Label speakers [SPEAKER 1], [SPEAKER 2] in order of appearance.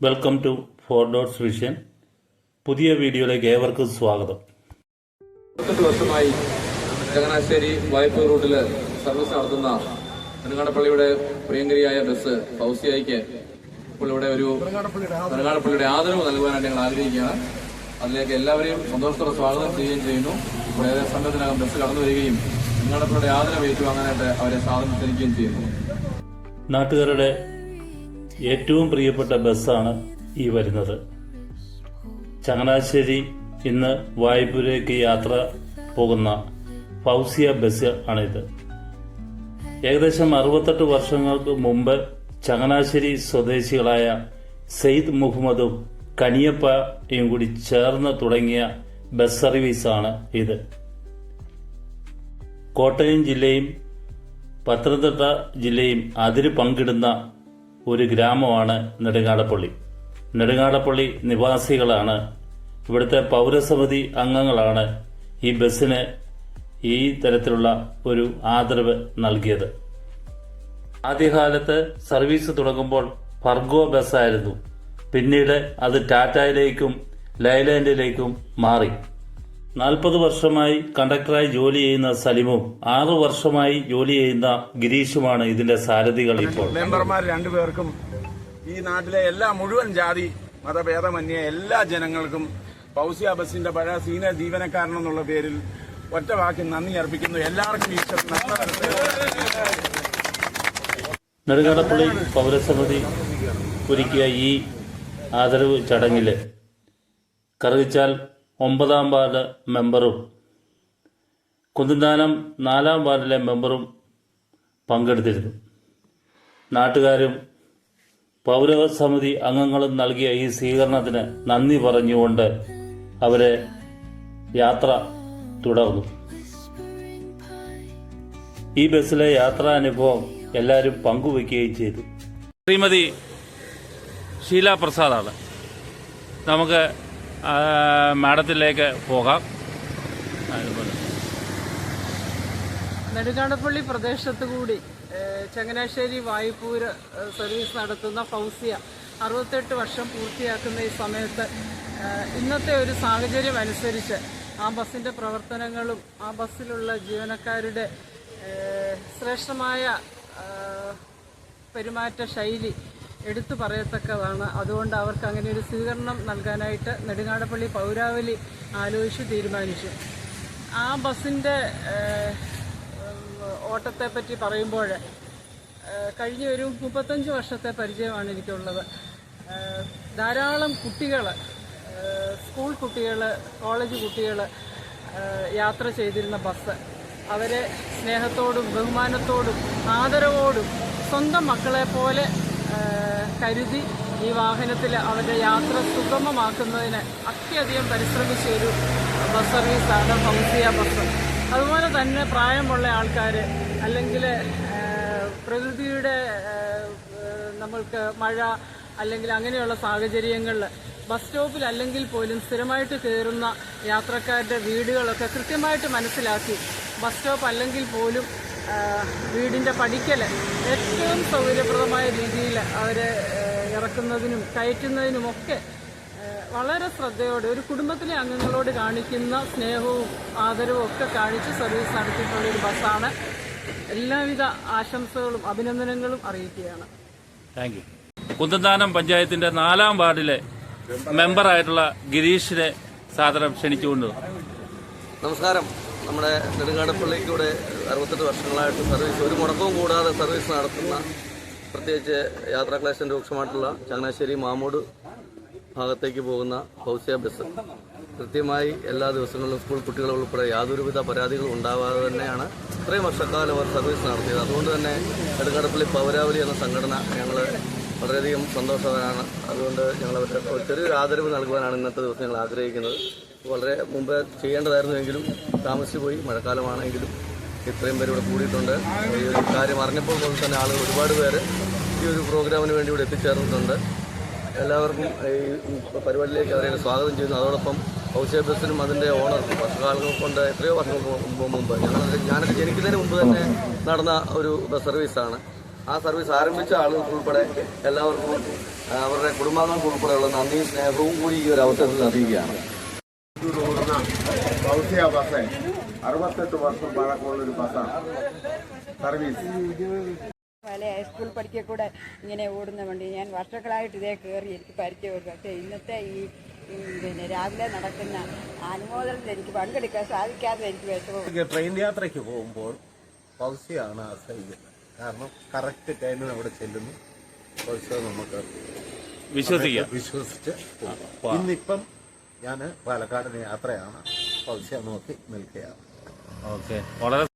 [SPEAKER 1] Welcome to four dots vision പുതിയ വീഡിയോയിലേക്ക് ഏവർക്കും സ്വാഗതം.
[SPEAKER 2] പത്തെട്ട് വർഷമായി ചങ്ങനാശ്ശേരി വായ്പ റൂട്ടിൽ സർവീസ് നടത്തുന്ന നെടുങ്ങാടപ്പള്ളിയുടെ പ്രിയങ്കരിയായ ബസ് ഫൗസിയായിക്ക് ഇപ്പോൾ ഇവിടെ ഒരു നെടുങ്ങാടപ്പള്ളിയുടെ ആദരവ് നൽകുവാനായിട്ട് ഞങ്ങൾ ആഗ്രഹിക്കുകയാണ്. അതിലേക്ക് എല്ലാവരെയും സന്തോഷത്തോടെ സ്വാഗതം ചെയ്യുകയും ചെയ്യുന്നു. ഇവിടെ ഏതാനും സമയത്തിനകം ബസ് കടന്നു വരികയും നെടുങ്ങാടപ്പള്ളിയുടെ ആദരവ് ഏറ്റുവാങ്ങാനായിട്ട് അവരെ സ്വാഗതം ചെയ്യുകയും ചെയ്യുന്നു.
[SPEAKER 1] നാട്ടുകാരുടെ ഏറ്റവും പ്രിയപ്പെട്ട ബസ്സാണ് ഈ വരുന്നത്. ചങ്ങനാശ്ശേരി ഇന്ന് വായ്പൂരേക്ക് യാത്ര പോകുന്ന ഫൗസിയ ബസ് ആണിത്. ഏകദേശം അറുപത്തെട്ട് വർഷങ്ങൾക്ക് മുമ്പ് ചങ്ങനാശ്ശേരി സ്വദേശികളായ സെയ്ദ് മുഹമ്മദും കനിയപ്പയും കൂടി ചേർന്ന് തുടങ്ങിയ ബസ് സർവീസാണ് ഇത്. കോട്ടയം ജില്ലയും പത്തനംതിട്ട ജില്ലയും അതിര് പങ്കിടുന്ന ഒരു ഗ്രാമമാണ് നെടുങ്ങാടപ്പള്ളി. നെടുങ്ങാടപ്പള്ളി നിവാസികളാണ്. ഇവിടുത്തെ പൗരസമിതി അംഗങ്ങളാണ് ഈ ബസ്സിന് ഈ തരത്തിലുള്ള ഒരു ആദരവ് നൽകിയത്. ആദ്യകാലത്ത് സർവീസ് തുടങ്ങുമ്പോൾ ഫർഗോ ബസ്സായിരുന്നു. പിന്നീട് അത് ടാറ്റയിലേക്കും ലൈലാൻഡിലേക്കും മാറി. നാൽപ്പത് വർഷമായി കണ്ടക്ടറായി ജോലി ചെയ്യുന്ന സലിമും ആറു വർഷമായി ജോലി ചെയ്യുന്ന ഗിരീഷുമാണ് ഇതിന്റെ സാരഥികൾ ഇപ്പോൾ
[SPEAKER 3] മെമ്പർമാർ രണ്ടുപേർക്കും ഈ നാട്ടിലെ എല്ലാ മുഴുവൻ ജാതി മതഭേദമന്യ എല്ലാ ജനങ്ങൾക്കും പൗസിയ ബസിന്റെ പഴയ സീനിയർ ജീവനക്കാരൻ എന്നുള്ള പേരിൽ ഒറ്റ വാക്കിൽ നന്ദി അർപ്പിക്കുന്നു എല്ലാവർക്കും ഈശ്വരൻ നന്മ.
[SPEAKER 1] നെടുങ്ങാടപ്പള്ളി പൗരസമിതി ഒരുക്കിയ ഈ ആദരവ് ചടങ്ങിൽ കറുകിച്ചാൽ ഒമ്പതാം വാർഡ് മെമ്പറും കുന്തിന്താനം നാലാം വാർഡിലെ മെമ്പറും പങ്കെടുത്തിരുന്നു. നാട്ടുകാരും പൗരസമിതി അംഗങ്ങളും നൽകിയ ഈ സ്വീകരണത്തിന് നന്ദി പറഞ്ഞുകൊണ്ട് അവരെ യാത്ര തുടർന്നു. ഈ ബസ്സിലെ യാത്രാനുഭവം എല്ലാവരും പങ്കുവയ്ക്കുകയും ചെയ്തു. ശ്രീമതി ഷീല പ്രസാദാണ് നമുക്ക് മാഡത്തിലേക്ക് പോകാം. അതുപോലെ.
[SPEAKER 4] നെടുങ്ങാടപ്പള്ളി പ്രദേശത്ത് കൂടി ചങ്ങനാശ്ശേരി വായ്പൂര് സർവീസ് നടത്തുന്ന ഫൗസിയ അറുപത്തെട്ട് വർഷം പൂർത്തിയാക്കുന്ന ഈ സമയത്ത് ഇന്നത്തെ ഒരു സാഹചര്യം അനുസരിച്ച് ആ ബസ്സിന്റെ പ്രവർത്തനങ്ങളും ആ ബസ്സിലുള്ള ജീവനക്കാരുടെ ശ്രേഷ്ഠമായ പെരുമാറ്റ ശൈലി എടുത്തു പറയത്തക്കതാണ്. അതുകൊണ്ട് അവർക്ക് അങ്ങനെ ഒരു സ്വീകരണം നൽകാനായിട്ട് നെടുങ്ങാടപ്പള്ളി പൗരാവലി ആലോചിച്ച് തീരുമാനിച്ചു. ആ ബസ്സിന്റെ ഓട്ടത്തെ പറ്റി പറയുമ്പോൾ കഴിഞ്ഞ ഒരു മുപ്പത്തഞ്ച് വർഷത്തെ പരിചയമാണ് എനിക്കുള്ളത്. ധാരാളം കുട്ടികൾ സ്കൂൾ കുട്ടികൾ കോളേജ് കുട്ടികൾ യാത്ര ചെയ്തിരുന്ന ബസ്. അവരെ സ്നേഹത്തോടും ബഹുമാനത്തോടും ആദരവോടും സ്വന്തം മക്കളെ പോലെ കരുതി ഈ വാഹനത്തിൽ അവരുടെ യാത്ര സുഗമമാക്കുന്നതിന് അത്യധികം പരിശ്രമിച്ച ഒരു ബസ് സർവീസാണ് ഫൗസിയ ബസ് അതുപോലെ തന്നെ പ്രായമുള്ള ആൾക്കാർ അല്ലെങ്കിൽ പ്രകൃതിയുടെ നമ്മൾക്ക് മഴ അല്ലെങ്കിൽ അങ്ങനെയുള്ള സാഹചര്യങ്ങളിൽ ബസ് സ്റ്റോപ്പിൽ അല്ലെങ്കിൽ പോലും സ്ഥിരമായിട്ട് കയറുന്ന യാത്രക്കാരുടെ വീടുകളൊക്കെ കൃത്യമായിട്ട് മനസ്സിലാക്കി ബസ് സ്റ്റോപ്പ് അല്ലെങ്കിൽ പോലും വീടിന്റെ പടിക്കൽ ഏറ്റവും സൗകര്യപ്രദമായ രീതിയിൽ അവരെ ഇറക്കുന്നതിനും കയറ്റുന്നതിനുമൊക്കെ വളരെ ശ്രദ്ധയോടെ ഒരു കുടുംബത്തിലെ അംഗങ്ങളോട് കാണിക്കുന്ന സ്നേഹവും ആദരവും ഒക്കെ കാണിച്ച് സർവീസ് നടത്തിയിട്ടുള്ള ഒരു ബസ്സാണ്. എല്ലാവിധ ആശംസകളും അഭിനന്ദനങ്ങളും അറിയിക്കുകയാണ്.
[SPEAKER 1] താങ്ക് യു കുന്തന്താനം പഞ്ചായത്തിന്റെ നാലാം വാർഡിലെ മെമ്പറായിട്ടുള്ള ഗിരീഷിനെ സാദരം ക്ഷണിച്ചുകൊണ്ട്.
[SPEAKER 5] നമസ്കാരം. നമ്മുടെ നെടുങ്ങാടപ്പള്ളിക്കൂടെ അറുപത്തെട്ട് വർഷങ്ങളായിട്ട് സർവീസ് ഒരു മുടക്കവും കൂടാതെ സർവീസ് നടത്തുന്ന പ്രത്യേകിച്ച് യാത്രാക്ലേശം രൂക്ഷമായിട്ടുള്ള ചങ്ങനാശ്ശേരി മാമൂട് ഭാഗത്തേക്ക് പോകുന്ന ഹൗസിയ ബസ് കൃത്യമായി എല്ലാ ദിവസങ്ങളിലും സ്കൂൾ കുട്ടികൾ ഉൾപ്പെടെ യാതൊരുവിധ പരാതികളും ഉണ്ടാവാതെ തന്നെയാണ് ഇത്രയും വർഷക്കാലം അവർ സർവീസ് നടത്തിയത്. അതുകൊണ്ട് തന്നെ നെടുങ്ങാടപ്പള്ളി പൗരാവലി എന്ന സംഘടന ഞങ്ങൾ വളരെയധികം സന്തോഷവാനാണ്. അതുകൊണ്ട് ഞങ്ങൾ അവരുടെ ചെറിയൊരു ആദരവ് നൽകുവാനാണ് ഇന്നത്തെ ദിവസം ഞങ്ങൾ ആഗ്രഹിക്കുന്നത്. വളരെ മുമ്പേ ചെയ്യേണ്ടതായിരുന്നുവെങ്കിലും താമസിച്ചു പോയി. മഴക്കാലമാണെങ്കിലും ഇത്രയും പേര് ഇവിടെ കൂടിയിട്ടുണ്ട്. ഈ ഒരു കാര്യം അറിഞ്ഞപ്പോൾ പോലെ തന്നെ ആളുകൾ ഒരുപാട് പേര് ഈ ഒരു പ്രോഗ്രാമിന് വേണ്ടി ഇവിടെ എത്തിച്ചേർന്നിട്ടുണ്ട്. എല്ലാവർക്കും ഈ പരിപാടിയിലേക്ക് അവരെ സ്വാഗതം ചെയ്യുന്നു. അതോടൊപ്പം ഔഷധ ബസ്സിനും അതിന്റെ ഓണർക്കും വർഷകാലങ്ങൾ കൊണ്ട് എത്രയോ വർഷങ്ങൾക്ക് മുമ്പ് മുമ്പ് ഞങ്ങൾ ഞാനൊക്കെ ജനിക്കുന്നതിന് മുമ്പ് തന്നെ നടന്ന ഒരു ബസ് സർവീസാണ്. ആ സർവീസ് ആരംഭിച്ച ആളുകൾക്ക് ഉൾപ്പെടെ എല്ലാവർക്കും അവരുടെ കുടുംബാംഗങ്ങൾക്ക് ഉൾപ്പെടെയുള്ള നന്ദിയും സ്നേഹവും കൂടി ഈ ഒരു അവസരത്തിൽ അറിയിക്കുകയാണ്.
[SPEAKER 6] ഓടുന്ന ഭൗതിക ബസ് അറുപത്തെട്ട് വർഷം ബസ്സാണ് സർവീസ്.
[SPEAKER 7] പല ഹൈസ്കൂൾ പഠിക്കെ കൂടെ ഇങ്ങനെ ഓടുന്ന വണ്ടി. ഞാൻ വർഷങ്ങളായിട്ട് ഇതേ കയറി എനിക്ക് പരിചയമുണ്ട് പക്ഷേ ഇന്നത്തെ ഈ പിന്നെ രാവിലെ നടക്കുന്ന അനുമോദനത്തിൽ എനിക്ക് പങ്കെടുക്കാൻ സാധിക്കാതെ എനിക്ക് വിഷമം.
[SPEAKER 6] ട്രെയിൻ യാത്രയ്ക്ക് പോകുമ്പോൾ പൗസിയാണ് ആശ്രയിക്കുന്നത്. കാരണം കറക്റ്റ് ടൈമിൽ അവിടെ ചെല്ലുന്നു. നമുക്ക്
[SPEAKER 1] വിശ്വസിക്കാം.
[SPEAKER 6] വിശ്വസിച്ച് പോകും. ഇന്നിപ്പം ഞാൻ പാലക്കാടിന് യാത്രയാണ്. പൗസ്യ നോക്കി നിൽക്കുകയാണ്.
[SPEAKER 1] ഓക്കെ. വളരെ